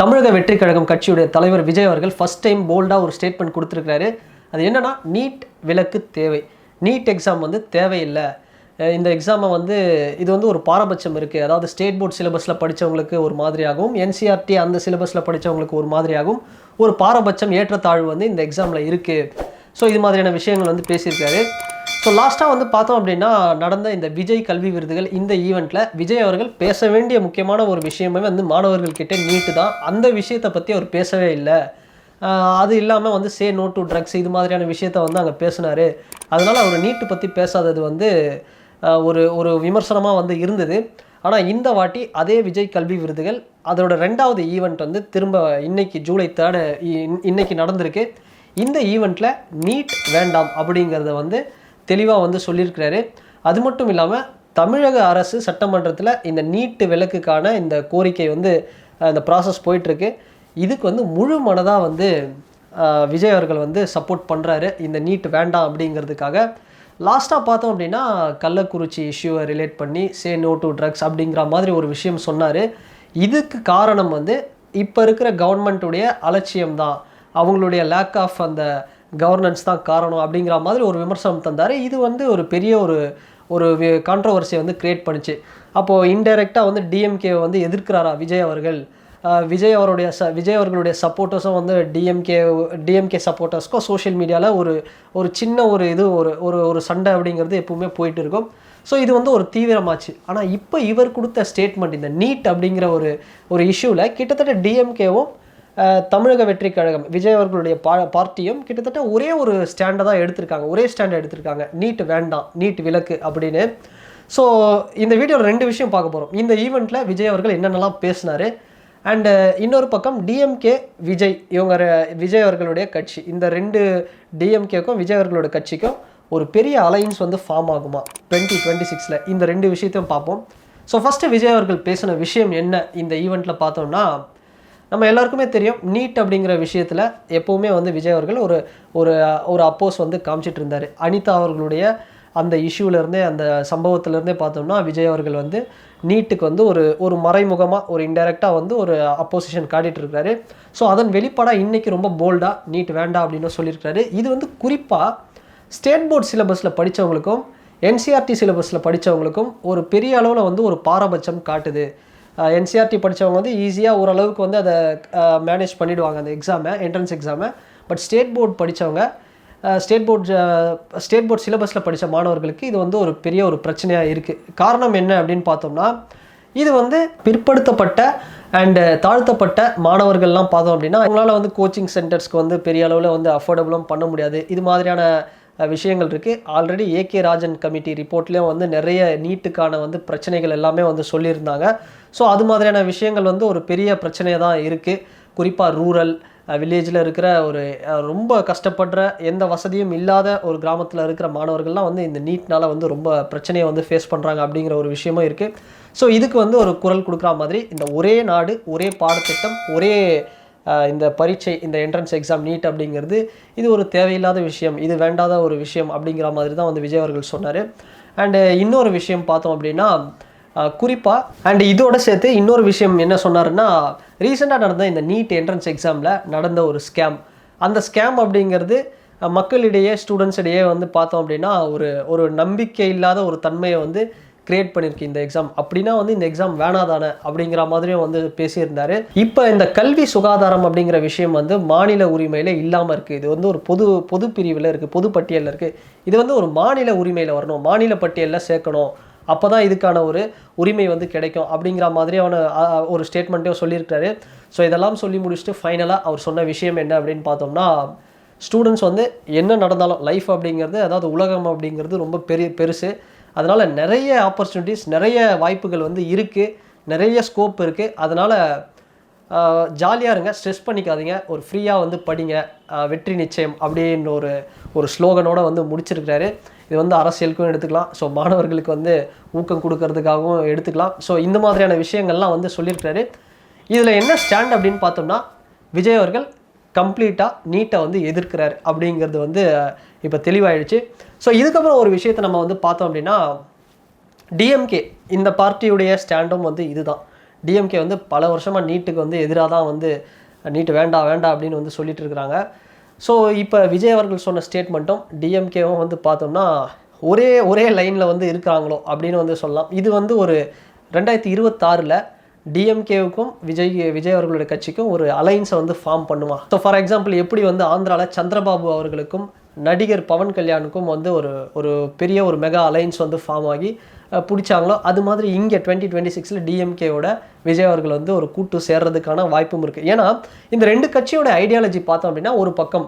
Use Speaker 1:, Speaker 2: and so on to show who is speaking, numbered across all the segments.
Speaker 1: தமிழக வெற்றி கழகம் கட்சியுடைய தலைவர் விஜய் அவர்கள் ஃபர்ஸ்ட் டைம் போல்டாக ஒரு ஸ்டேட்மெண்ட் கொடுத்துருக்காரு அது என்னென்னா நீட் விலக்கு தேவை. நீட் எக்ஸாம் வந்து தேவையில்லை. இந்த எக்ஸாமை வந்து இது வந்து ஒரு பாரபட்சம் இருக்குது அதாவது ஸ்டேட் போர்ட் சிலபஸில் படித்தவங்களுக்கு ஒரு மாதிரியாகவும் என்சிஆர்டி அந்த சிலபஸில் படித்தவங்களுக்கு ஒரு மாதிரியாகவும் ஒரு பாரபட்சம் ஏற்றத்தாழ்வு வந்து இந்த எக்ஸாமில் இருக்குது ஸோ இது மாதிரியான விஷயங்கள் வந்து பேசியிருக்காரு. ஸோ லாஸ்ட்டாக வந்து பார்த்தோம் அப்படின்னா நடந்த இந்த விஜய் கல்வி விருதுகள் இந்த ஈவெண்ட்டில் விஜய் அவர்கள் பேச வேண்டிய முக்கியமான ஒரு விஷயமே வந்து மாணவர்கள்கிட்ட நீட்டு தான். அந்த விஷயத்தை பற்றி அவர் பேசவே இல்லை. அது இல்லாமல் வந்து சே நோ டு ட்ரக்ஸ் இது மாதிரியான விஷயத்த வந்து அங்கே பேசினார். அதனால் அவர் நீட்டு பற்றி பேசாதது வந்து ஒரு ஒரு விமர்சனமாக வந்து இருந்தது. ஆனால் இந்த வாட்டி அதே விஜய் கல்வி விருதுகள் அதோட ரெண்டாவது ஈவெண்ட் வந்து திரும்ப இன்னைக்கு ஜூலை தேர்டு இன்னைக்கு நடந்திருக்கு. இந்த ஈவெண்ட்டில் நீட் வேண்டாம் அப்படிங்கிறத வந்து தெளிவாக வந்து சொல்லியிருக்கிறாரு. அது மட்டும் இல்லாமல் தமிழக அரசு சட்டமன்றத்தில் இந்த நீட்டு விலக்குக்கான இந்த கோரிக்கை வந்து இந்த ப்ராசஸ் போயிட்டுருக்கு. இதுக்கு வந்து முழு மனதாக வந்து விஜய் அவர்கள் வந்து சப்போர்ட் பண்ணுறாரு இந்த நீட் வேண்டாம் அப்படிங்கிறதுக்காக. லாஸ்ட்டாக பார்த்தோம் அப்படின்னா கள்ளக்குறிச்சி இஷ்யூவை ரிலேட் பண்ணி சே நோ டு ட்ரக்ஸ் அப்படிங்கிற மாதிரி ஒரு விஷயம் சொன்னார். இதுக்கு காரணம் வந்து இப்போ இருக்கிற கவர்மெண்ட்டுடைய அலட்சியம் தான் அவங்களுடைய லேக் ஆஃப் அந்த கவர்னன்ஸ் தான் காரணம் அப்படிங்கிற மாதிரி ஒரு விமர்சனம் தந்தார். இது வந்து ஒரு பெரிய ஒரு ஒரு கான்ட்ரவர்சியை வந்து கிரியேட் பண்ணுச்சு. அப்போது இன்டெரக்டாக வந்து டிஎம்கே வந்து எதிர்க்கிறாரா விஜய் அவர்கள்? விஜய் அவருடைய ச விஜய் அவர்களுடைய சப்போர்ட்டர்ஸும் வந்து டிஎம்கே டிஎம்கே சப்போர்ட்டர்ஸ்க்கும் சோஷியல் மீடியாவில் ஒரு ஒரு சின்ன ஒரு இது ஒரு ஒரு ஒரு சண்டை அப்படிங்கிறது எப்பவுமே போயிட்டு இருக்கும். ஸோ இது வந்து ஒரு தீவிரமாச்சு. ஆனால் இப்போ இவர் கொடுத்த ஸ்டேட்மெண்ட் இந்த நீட் அப்படிங்கிற ஒரு ஒரு இஷ்யூவில் கிட்டத்தட்ட டிஎம்கேவும் தமிழக வெற்றி கழகம் விஜய் அவர்களுடைய பா பார்ட்டியும் கிட்டத்தட்ட ஒரே ஒரு ஸ்டாண்டை தான் எடுத்திருக்காங்க. ஒரே ஸ்டாண்டை எடுத்திருக்காங்க. நீட் வேண்டாம் நீட் விலக்கு அப்படின்னு. ஸோ இந்த வீடியோவில் ரெண்டு விஷயம் பார்க்க போகிறோம் இந்த ஈவெண்ட்டில் விஜய் அவர்கள் என்னென்னலாம் பேசினாரு? அண்டு இன்னொரு பக்கம் டிஎம்கே விஜய் இவங்க விஜய் அவர்களுடைய கட்சி. இந்த ரெண்டு டிஎம்கேக்கும் விஜய் அவர்களோட கட்சிக்கும் ஒரு பெரிய அலைன்ஸ் வந்து ஃபார்ம் ஆகுமா? டுவெண்ட்டி டுவெண்ட்டி சிக்ஸில் இந்த ரெண்டு விஷயத்தையும் பார்ப்போம். ஸோ ஃபஸ்ட்டு விஜய் அவர்கள் பேசின விஷயம் என்ன? இந்த ஈவெண்ட்டில் பார்த்தோம்னா நம்ம எல்லாருக்குமே தெரியும் நீட் அப்படிங்கிற விஷயத்தில் எப்போவுமே வந்து விஜய் அவர்கள் ஒரு ஒரு ஒரு அப்போஸ் வந்து காமிச்சிட்டு இருந்தார். அனிதா அவர்களுடைய அந்த இஷ்யூலேருந்தே அந்த சம்பவத்திலேருந்தே பார்த்தோம்னா விஜய் அவர்கள் வந்து நீட்டுக்கு வந்து ஒரு ஒரு மறைமுகமாக ஒரு இன்டெரக்டாக வந்து ஒரு அப்போசிஷன் காட்டிகிட்டு இருக்காரு. ஸோ அதன் வெளிப்பாடாக இன்றைக்கி ரொம்ப போல்டாக நீட் வேண்டாம் அப்படின்னு சொல்லியிருக்காரு. இது வந்து குறிப்பாக ஸ்டேட் போர்ட் சிலபஸில் படித்தவங்களுக்கும் என்சிஆர்டி சிலபஸில் படித்தவங்களுக்கும் ஒரு பெரிய அளவில் வந்து ஒரு பாரபட்சம் காட்டுது. என்சிஆர்டி படித்தவங்க வந்து ஈஸியாக ஓரளவுக்கு வந்து அதை மேனேஜ் பண்ணிவிடுவாங்க அந்த எக்ஸாமை என்ட்ரன்ஸ் எக்ஸாமை பட் ஸ்டேட் போர்ட் படித்தவங்க ஸ்டேட் போர்ட் ஸ்டேட் போர்ட் சிலபஸில் படித்த மாணவர்களுக்கு இது வந்து ஒரு பெரிய ஒரு பிரச்சனையாக இருக்குது காரணம் என்ன அப்படின்னு பார்த்தோம்னா இது வந்து பிற்படுத்தப்பட்ட அண்டு தாழ்த்தப்பட்ட மாணவர்கள்லாம் பார்த்தோம் அப்படின்னா அவங்களால வந்து கோச்சிங் சென்டர்ஸ்க்கு வந்து பெரிய அளவில் வந்து அஃபோர்டபுளும் பண்ண முடியாது. இது மாதிரியான விஷயங்கள் இருக்குது ஆல்ரெடி ஏகே ராஜன் கமிட்டி ரிப்போர்ட்லேயும் வந்து நிறைய நீட்டுக்கான வந்து பிரச்சனைகள் எல்லாமே வந்து சொல்லியிருந்தாங்க. ஸோ அது மாதிரியான விஷயங்கள் வந்து ஒரு பெரிய பிரச்சனையாக தான் இருக்குது குறிப்பாக ரூரல் வில்லேஜில் இருக்கிற ஒரு ரொம்ப கஷ்டப்படுற எந்த வசதியும் இல்லாத ஒரு கிராமத்தில் இருக்கிற மாணவர்கள்லாம் வந்து இந்த நீட்னால் வந்து ரொம்ப பிரச்சனையை வந்து ஃபேஸ் பண்ணுறாங்க அப்படிங்கிற ஒரு விஷயமும் இருக்குது ஸோ இதுக்கு வந்து ஒரு குரல் கொடுக்குற மாதிரி இந்த ஒரே நாடு ஒரே பாடத்திட்டம் ஒரே இந்த பரீட்சை இந்த என்ட்ரன்ஸ் எக்ஸாம் நீட் அப்படிங்கிறது இது ஒரு தேவையில்லாத விஷயம் இது வேண்டாத ஒரு விஷயம் அப்படிங்கிற மாதிரி தான் வந்து விஜய் அவர்கள் சொன்னார். அண்டு இன்னொரு விஷயம் பார்த்தோம் அப்படின்னா குறிப்பாக அண்ட் இதோட சேர்த்து இன்னொரு விஷயம் என்ன சொன்னாருன்னா ரீசெண்டாக நடந்த இந்த நீட் என்ட்ரன்ஸ் எக்ஸாமில் நடந்த ஒரு ஸ்கேம் அந்த ஸ்கேம் அப்படிங்கிறது மக்களிடையே ஸ்டூடெண்ட்ஸிடையே வந்து பார்த்தோம் அப்படின்னா ஒரு ஒரு நம்பிக்கை இல்லாத ஒரு தன்மையை வந்து கிரியேட் பண்ணியிருக்கு இந்த எக்ஸாம் அப்படின்னா வந்து இந்த எக்ஸாம் வேணாதானே அப்படிங்கிற மாதிரியும் வந்து பேசியிருந்தார். இப்போ இந்த கல்வி சுகாதாரம் அப்படிங்கிற விஷயம் வந்து மாநில உரிமையில் இல்லாமல் இருக்குது இது வந்து ஒரு பொது பொது பிரிவில் இருக்குது பொது பட்டியலில் இருக்குது இது வந்து ஒரு மாநில உரிமையில் வரணும். மாநில பட்டியலில் சேர்க்கணும். அப்போ தான் இதுக்கான ஒரு உரிமை வந்து கிடைக்கும் அப்படிங்கிற மாதிரியான அ, ஒரு ஸ்டேட்மெண்ட்டையும் சொல்லியிருக்காரு ஸோ இதெல்லாம் சொல்லி முடிச்சுட்டு ஃபைனலாக அவர் சொன்ன விஷயம் என்ன அப்படின்னு பார்த்தோம்னா ஸ்டூடெண்ட்ஸ் வந்து என்ன நடந்தாலும் லைஃப் அப்படிங்கிறது அதாவது உலகம் அப்படிங்கிறது ரொம்ப பெரிய பெருசு. அதனால் நிறைய ஆப்பர்ச்சுனிட்டிஸ் நிறைய வாய்ப்புகள் வந்து இருக்குது நிறைய ஸ்கோப் இருக்குது அதனால் ஜாலியாக இருங்க ஸ்ட்ரெஸ் பண்ணிக்காதீங்க ஒரு ஃப்ரீயாக வந்து படிங்க வெற்றி நிச்சயம் அப்படின்னு ஒரு ஒரு ஸ்லோகனோட வந்து முடிச்சிருக்கிறாரு. இது வந்து அரசியலுக்கும் எடுத்துக்கலாம். ஸோ மாணவர்களுக்கு வந்து ஊக்கம் கொடுக்கறதுக்காகவும் எடுத்துக்கலாம். ஸோ இந்த மாதிரியான விஷயங்கள்லாம் வந்து சொல்லியிருக்கிறாரு. இதில் என்ன ஸ்டாண்ட் அப்படின்னு பார்த்தோம்னா விஜய் அவர்கள் கம்ப்ளீட்டாக நீட்டை வந்து எதிர்க்கிறார் அப்படிங்கிறது வந்து இப்போ தெளிவாயிடுச்சு. ஸோ இதுக்கப்புறம் ஒரு விஷயத்தை நம்ம வந்து பார்த்தோம் அப்படின்னா டிஎம்கே இந்த பார்ட்டியுடைய ஸ்டாண்டும் வந்து இதுதான். டிஎம்கே வந்து பல வருஷமாக நீட்டுக்கு வந்து எதிராக தான் வந்து நீட்டு வேண்டாம் வேண்டாம் அப்படின்னு வந்து சொல்லிட்டு இருக்கிறாங்க. ஸோ இப்போ விஜய் அவர்கள் சொன்ன ஸ்டேட்மெண்ட்டும் டிஎம்கேவும் வந்து பார்த்தோம்னா ஒரே ஒரே லைனில் வந்து இருக்கிறாங்களோ அப்படின்னு வந்து சொல்லலாம். இது வந்து ஒரு ரெண்டாயிரத்தி இருபத்தாறில் டிஎம்கேவுக்கும் விஜய் விஜய் அவர்களுடைய கட்சிக்கும் ஒரு அலைன்ஸை வந்து ஃபார்ம் பண்ணுமா? ஸோ ஃபார் எக்ஸாம்பிள் எப்படி வந்து ஆந்திராவில் சந்திரபாபு அவர்களுக்கும் நடிகர் பவன் கல்யாணுக்கும் வந்து ஒரு ஒரு பெரிய ஒரு மெகா அலைன்ஸ் வந்து ஃபார்ம் ஆகி பிடிச்சாங்களோ அது மாதிரி இங்கே டுவெண்ட்டி டுவெண்ட்டி சிக்ஸில் டிஎம்கேவோட விஜய் அவர்கள் வந்து ஒரு கூட்டு சேர்றதுக்கான வாய்ப்பும் இருக்குது ஏன்னா இந்த ரெண்டு கட்சியோட ஐடியாலஜி பார்த்தோம் அப்படின்னா ஒரு பக்கம்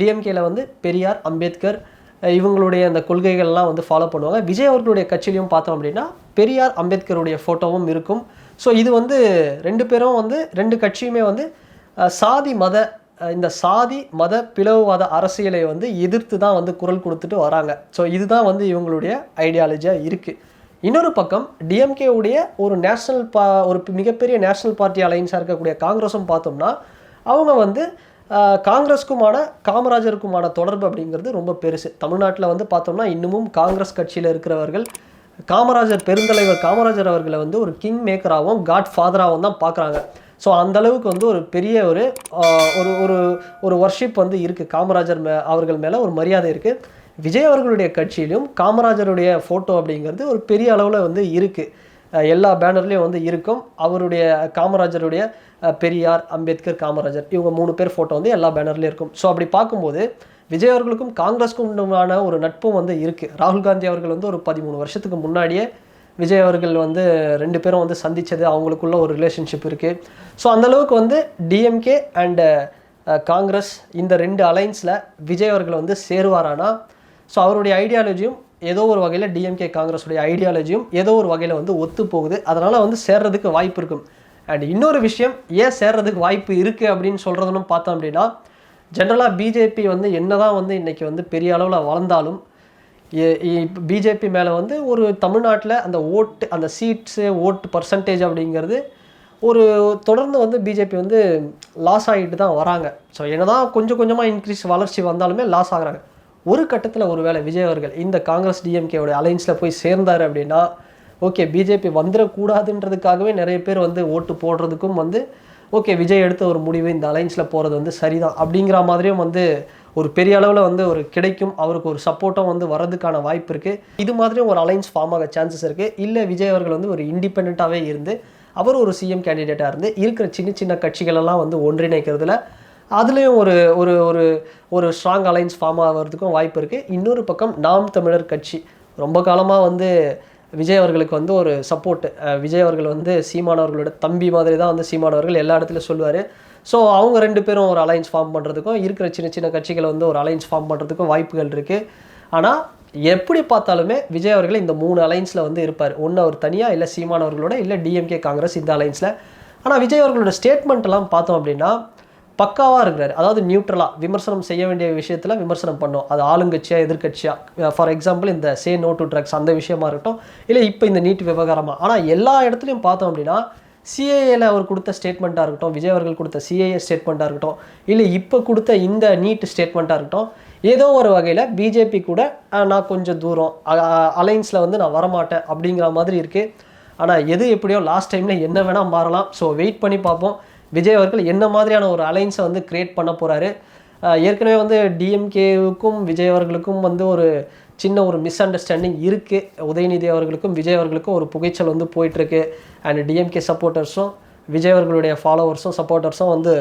Speaker 1: டிஎம்கேல வந்து பெரியார் அம்பேத்கர் இவங்களுடைய அந்த கொள்கைகள்லாம் வந்து ஃபாலோ பண்ணுவாங்க. விஜய் அவர்களுடைய கட்சியிலையும் பார்த்தோம் அப்படின்னா பெரியார் அம்பேத்கருடைய ஃபோட்டோவும் இருக்கும். ஸோ இது வந்து ரெண்டு பேரும் வந்து ரெண்டு கட்சியுமே வந்து சாதி மத இந்த சாதி மத பிளவுவாத அரசியலை வந்து எதிர்த்து தான் வந்து குரல் கொடுத்துட்டு வராங்க. ஸோ இதுதான் வந்து இவங்களுடைய ஐடியாலஜியாக இருக்குது இன்னொரு பக்கம் டிஎம்கே உடைய ஒரு நேஷ்னல் பா ஒரு மிகப்பெரிய நேஷ்னல் பார்ட்டி அலைன்ஸாக இருக்கக்கூடிய காங்கிரஸும் பார்த்தோம்னா அவங்க வந்து காங்கிரஸுக்குமான காமராஜருக்குமான தொடர்பு அப்படிங்கிறது ரொம்ப பெருசு. தமிழ்நாட்டில் வந்து பார்த்தோம்னா இன்னமும் காங்கிரஸ் கட்சியில் இருக்கிறவர்கள் காமராஜர் பெருந்தலைவர் காமராஜர் அவர்களை வந்து ஒரு கிங் மேக்கராகவும் காட் ஃபாதராகவும் தான் பார்க்குறாங்க. ஸோ அந்தளவுக்கு வந்து ஒரு பெரிய ஒரு ஒரு ஒரு ஒரு வர்ஷிப் வந்து இருக்குது காமராஜர் மே அவர்கள் மேலே ஒரு மரியாதை இருக்குது விஜய் அவர்களுடைய கட்சியிலும் காமராஜருடைய ஃபோட்டோ அப்படிங்கிறது ஒரு பெரிய அளவில் வந்து இருக்குது எல்லா பேனர்லேயும் வந்து இருக்கும். அவருடைய காமராஜருடைய பெரியார் அம்பேத்கர் காமராஜர் இவங்க மூணு பேர் ஃபோட்டோ வந்து எல்லா பேனர்லேயும் இருக்கும். ஸோ அப்படி பார்க்கும்போது விஜய் அவர்களுக்கும் காங்கிரஸுக்கும் உண்டான ஒரு நட்பும் வந்து இருக்குது ராகுல் காந்தி அவர்கள் வந்து ஒரு பதிமூணு வருஷத்துக்கு முன்னாடியே விஜய் அவர்கள் வந்து ரெண்டு பேரும் வந்து சந்தித்தது அவங்களுக்குள்ள ஒரு ரிலேஷன்ஷிப் இருக்குது ஸோ அந்தளவுக்கு வந்து டிஎம்கே அண்டு காங்கிரஸ் இந்த ரெண்டு அலைன்ஸில் விஜய் அவர்கள் வந்து சேருவாரானா? ஸோ அவருடைய ஐடியாலஜியும் ஏதோ ஒரு வகையில் டிஎம்கே காங்கிரஸுடைய ஐடியாலஜியும் ஏதோ ஒரு வகையில் வந்து ஒத்து போகுது. அதனால் வந்து சேர்றதுக்கு வாய்ப்பு இருக்கும். அண்ட் இன்னொரு விஷயம் ஏன் சேர்றதுக்கு வாய்ப்பு இருக்குது அப்படின்னு சொல்கிறதுன்னு பார்த்தோம் அப்படின்னா ஜென்ரலாக பிஜேபி வந்து என்ன தான் வந்து இன்றைக்கி வந்து பெரிய அளவில் வளர்ந்தாலும் பிஜேபி மேலே வந்து ஒரு தமிழ்நாட்டில் அந்த ஓட்டு அந்த சீட்ஸு ஓட்டு பர்சன்டேஜ் அப்படிங்கிறது ஒரு தொடர்ந்து வந்து பிஜேபி வந்து லாஸ் ஆகிட்டு தான் வராங்க. ஸோ என்னதான் கொஞ்சம் கொஞ்சமாக இன்க்ரீஸ் வளர்ச்சி வந்தாலுமே லாஸ் ஆகுறாங்க. ஒரு கட்டத்தில் ஒரு வேளை விஜய் அவர்கள் இந்த காங்கிரஸ் டிஎம்கேவோட அலைன்ஸில் போய் சேர்ந்தார் அப்படின்னா ஓகே பிஜேபி வந்துடக்கூடாதுன்றதுக்காகவே நிறைய பேர் வந்து ஓட்டு போடுறதுக்கும் வந்து ஓகே விஜய் எடுத்த ஒரு முடிவு இந்த அலைன்ஸில் போகிறது வந்து சரிதான் அப்படிங்கிற மாதிரியும் வந்து ஒரு பெரிய அளவில் வந்து ஒரு கிடைக்கும் அவருக்கு ஒரு சப்போர்ட்டும் வந்து வரதுக்கான வாய்ப்பு இருக்குது இது மாதிரி ஒரு அலைன்ஸ் ஃபார்ம் ஆக சான்சஸ் இருக்குது இல்லை விஜய் அவர்கள் வந்து ஒரு இண்டிபெண்ட்டாகவே இருந்து அவர் ஒரு சிஎம் கேண்டிடேட்டாக இருந்து இருக்கிற சின்ன சின்ன கட்சிகளெல்லாம் வந்து ஒன்றிணைக்கிறதுல அதுலேயும் ஒரு ஒரு ஒரு ஒரு ஸ்ட்ராங் அலைன்ஸ் ஃபார்ம் ஆகிறதுக்கும் வாய்ப்பு இருக்குது இன்னொரு பக்கம் நாம் தமிழர் கட்சி. ரொம்ப காலமாக வந்து விஜய் அவர்களுக்கு வந்து ஒரு சப்போர்ட்டு விஜய் அவர்கள் வந்து சீமானவர்களோட தம்பி மாதிரி தான் வந்து சீமானவர்கள் எல்லா இடத்துலையும் சொல்லுவார். ஸோ அவங்க ரெண்டு பேரும் ஒரு அலைன்ஸ் ஃபார்ம் பண்ணுறதுக்கும் இருக்கிற சின்ன சின்ன கட்சிகளை வந்து ஒரு அலைன்ஸ் ஃபார்ம் பண்ணுறதுக்கும் வாய்ப்புகள் இருக்குது ஆனால் எப்படி பார்த்தாலுமே விஜய் அவர்கள் இந்த மூணு அலைன்ஸில் வந்து இருப்பார். ஒன்று அவர் தனியாக இல்லை சீமான் அவர்களோட இல்லை டிஎம்கே காங்கிரஸ் இந்த அலைன்ஸில் ஆனால் விஜய் அவர்களோட ஸ்டேட்மெண்ட்லாம் பார்த்தோம் அப்படின்னா பக்காவாக இருக்கிறார். அதாவது நியூட்ரலாக விமர்சனம் செய்ய வேண்டிய விஷயத்தில் விமர்சனம் பண்ணோம். அது ஆளுங்கட்சியாக எதிர்கட்சியாக ஃபார் எக்ஸாம்பிள் இந்த சே நோ டு ட்ரக்ஸ் அந்த விஷயமா இருக்கட்டும் இல்லை இப்போ இந்த நீட் விவகாரமாக ஆனால் எல்லா இடத்துலையும் பார்த்தோம் அப்படின்னா சிஏஏல அவர் கொடுத்த ஸ்டேட்மெண்ட்டாக இருக்கட்டும் விஜய் அவர்கள் கொடுத்த சிஏஏ ஸ்டேட்மெண்ட்டாக இருக்கட்டும் இல்லை இப்போ கொடுத்த இந்த நீட் ஸ்டேட்மெண்ட்டாக இருக்கட்டும் ஏதோ ஒரு வகையில் பிஜேபி கூட நான் கொஞ்சம் தூரம் அலைன்ஸில் வந்து நான் வரமாட்டேன் அப்படிங்கிற மாதிரி இருக்குது ஆனால் எது எப்படியோ லாஸ்ட் டைமில் என்ன வேணால் மாறலாம். ஸோ வெயிட் பண்ணி பார்ப்போம். விஜய் அவர்கள் என்ன மாதிரியான ஒரு அலைன்ஸை வந்து க்ரியேட் பண்ண போகிறாரு ஏற்கனவே வந்து டிஎம்கேவுக்கும் விஜய் அவர்களுக்கும் வந்து ஒரு சின்ன ஒரு மிஸ் அண்டர்ஸ்டாண்டிங் இருக்குது உதயநிதி அவர்களுக்கும் விஜய் அவர்களுக்கும் ஒரு புகைச்சல் வந்து போயிட்டுருக்கு. அண்ட் டிஎம்கே சப்போர்ட்டர்ஸும் விஜய் அவர்களுடைய ஃபாலோவர்ஸும் சப்போர்ட்டர்ஸும் வந்து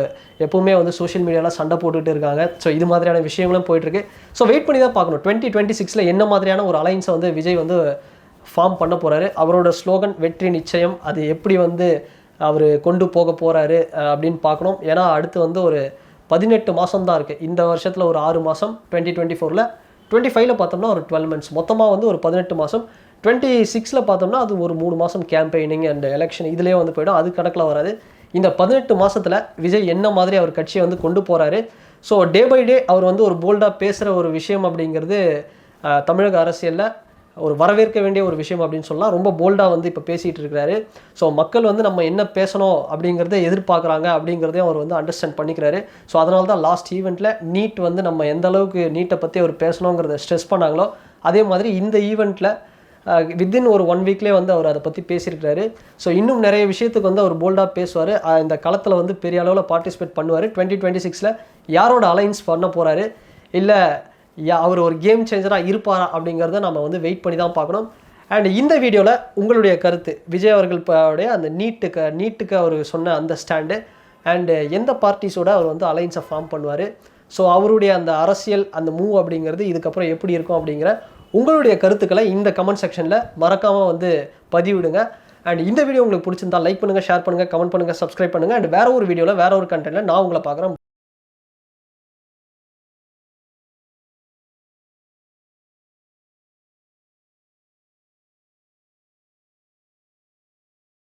Speaker 1: எப்பவுமே வந்து சோஷியல் மீடியாவில் சண்டை போட்டுகிட்டு இருக்காங்க. ஸோ இது மாதிரியான விஷயங்களும் போயிட்டுருக்கு. ஸோ வெயிட் பண்ணி தான் பார்க்கணும். டுவெண்ட்டி டுவெண்ட்டி சிக்ஸில் என்ன மாதிரியான ஒரு அலைன்ஸை வந்து விஜய் வந்து ஃபார்ம் பண்ண போகிறாரு அவரோட ஸ்லோகன் வெற்றி நிச்சயம் அது எப்படி வந்து அவர் கொண்டு போக போகிறாரு அப்படின்னு பார்க்கணும். ஏன்னா அடுத்து வந்து ஒரு பதினெட்டு மாதம் தான் இருக்குது இந்த வருஷத்தில் ஒரு ஆறு மாதம் டுவெண்ட்டி டுவெண்ட்டி ஃபோரில் டுவெண்ட்டி ஃபைவ்ல பார்த்தோம்னா ஒரு டுவெல் மந்த்ஸ் மொத்தமாக வந்து ஒரு பதினெட்டு மாதம் டுவெண்ட்டி சிக்ஸில் பார்த்தோம்னா அது ஒரு மூணு மாதம் கேம்பெயினிங் அண்ட் எலெக்ஷன் இதுலேயே வந்து போயிடும். அது கணக்கில் வராது. இந்த பதினெட்டு மாதத்தில் விஜய் என்ன மாதிரி அவர் கட்சியை வந்து கொண்டு போகிறாரு ஸோ டே பை டே அவர் வந்து ஒரு போல்டாக பேசுகிற ஒரு விஷயம் அப்படிங்கிறது தமிழக அரசியலில் ஒரு வரவேற்க வேண்டிய ஒரு விஷயம் அப்படின்னு சொல்லலாம். ரொம்ப போல்டாக வந்து இப்போ பேசிகிட்டு இருக்கிறாரு. ஸோ மக்கள் வந்து நம்ம என்ன பேசணும் அப்படிங்கிறத எதிர்பார்க்குறாங்க அப்படிங்கிறதையும் அவர் வந்து அண்டர்ஸ்டாண்ட் பண்ணிக்கிறாரு. ஸோ அதனால தான் லாஸ்ட் ஈவெண்ட்டில் நீட் வந்து நம்ம எந்த அளவுக்கு நீட்டை பற்றி அவர் பேசணுங்கிறத ஸ்ட்ரெஸ் பண்ணாங்களோ அதே மாதிரி இந்த ஈவெண்ட்டில் வித்தின் ஒரு ஒன் வீக்லேயே வந்து அவர் அதை பற்றி பேசியிருக்கிறாரு ஸோ இன்னும் நிறைய விஷயத்துக்கு வந்து அவர் போல்டாக பேசுவார். இந்த களத்தில் வந்து பெரிய அளவில் பார்ட்டிசிபேட் பண்ணுவார். டுவெண்ட்டி டுவெண்ட்டி சிக்ஸில் யாரோட அலைன்ஸ் பண்ண போகிறாரு இல்லை அவர் ஒரு கேம் சேஞ்சராக இருப்பாரா அப்படிங்கிறத நம்ம வந்து வெயிட் பண்ணி தான் பார்க்கணும். அண்ட் இந்த வீடியோவில் உங்களுடைய கருத்து விஜய் அவர்கள் உடைய அந்த நீட்டுக்கு நீட்டுக்கு அவர் சொன்ன அந்த ஸ்டாண்டு அண்டு எந்த பார்ட்டிஸோட அவர் வந்து அலைன்ஸை ஃபார்ம் பண்ணுவார். ஸோ அவருடைய அந்த அரசியல் அந்த மூவ் அப்படிங்கிறது இதுக்கப்புறம் எப்படி இருக்கும் அப்படிங்கிற உங்களுடைய கருத்துக்களை இந்த கமெண்ட் செக்ஷனில் மறக்காமல் வந்து பதிவிடுங்க. அண்ட் இந்த வீடியோ உங்களுக்கு பிடிச்சிருந்தா லைக் பண்ணுங்கள் ஷேர் பண்ணுங்கள் கமெண்ட் பண்ணுங்கள் சப்ஸ்கிரைப் பண்ணுங்கள் அண்ட் வேறு ஒரு வீடியோவில் வேறு ஒரு கண்டென்ட்டில் நான் உங்களை பார்க்குறேன்.